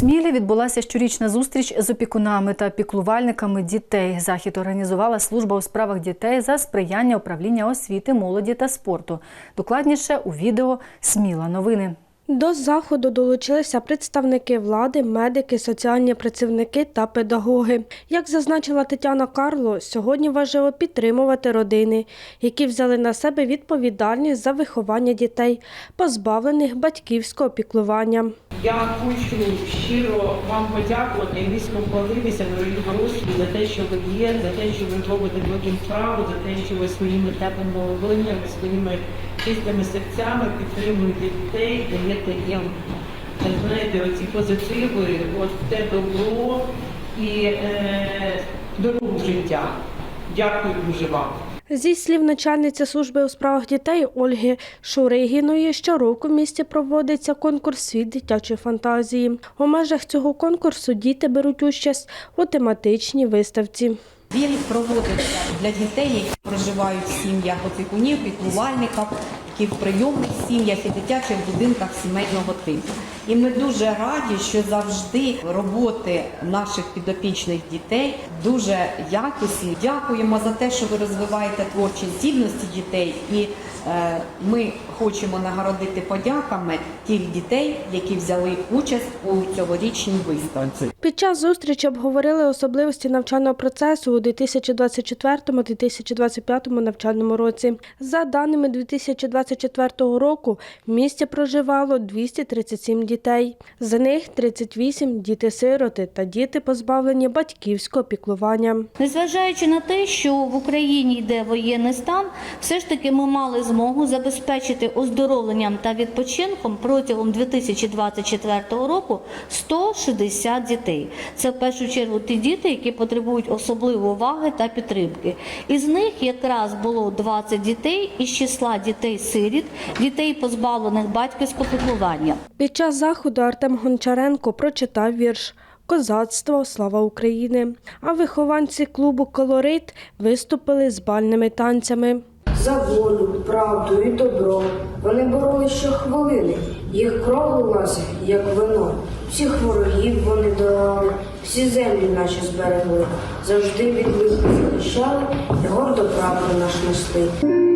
Смілі відбулася щорічна зустріч з опікунами та піклувальниками дітей. Захід організувала служба у справах дітей за сприяння управління освіти, молоді та спорту. Докладніше у відео Сміла новини. До заходу долучилися представники влади, медики, соціальні працівники та педагоги. Як зазначила Тетяна Карло, сьогодні важливо підтримувати родини, які взяли на себе відповідальність за виховання дітей, позбавлених батьківського піклування. Я хочу щиро вам подякувати і низько вклонитися, дорогі дорослі, за те, що ви є, за те, що ви робите велику справу, за те, що ви своїми теплими волиннями, своїми чистими серцями підтримуєте дітей, даєте їм, знаєте, оці позитиви, от те добро і е, дорогу життя. Дякую дуже вам. Зі слів начальниці служби у справах дітей Ольги Шуригіної, щороку в місті проводиться конкурс світ дитячої фантазії. У межах цього конкурсу діти беруть участь у тематичній виставці. Він проводиться для дітей, які проживають в сім'ях опікунів, піклувальників, які в прийомних сім'ях і дитячих будинках сімейного типу. І ми дуже раді, що завжди роботи наших підопічних дітей дуже якісні. Дякуємо за те, що ви розвиваєте творчі здібності дітей, і е, ми хочемо нагородити подяками тих дітей, які взяли участь у цьогорічній виставці. Під час зустрічі обговорили особливості навчального процесу у 2024-2025 навчальному році. За даними 2024 року, в місті проживало 237 дітей. З них 38 – діти-сироти та діти, позбавлені батьківського піклування. Незважаючи на те, що в Україні йде воєнний стан, все ж таки ми мали змогу забезпечити оздоровленням та відпочинком протягом 2024 року 160 дітей. Це в першу чергу ті діти, які потребують особливої уваги та підтримки. Із них якраз було 20 дітей із числа дітей-сиріт, дітей позбавлених батьківського піклування. Під час заходу Артем Гончаренко прочитав вірш Козацтво, слава України. А вихованці клубу Колорит виступили з бальними танцями. За волю, правду і добро. Вони боролись щохвилини, їх кров лилася, як вино. Всіх ворогів вони долали, всі землі наші зберегли, завжди від лиха захищали і гордо правду наш несли.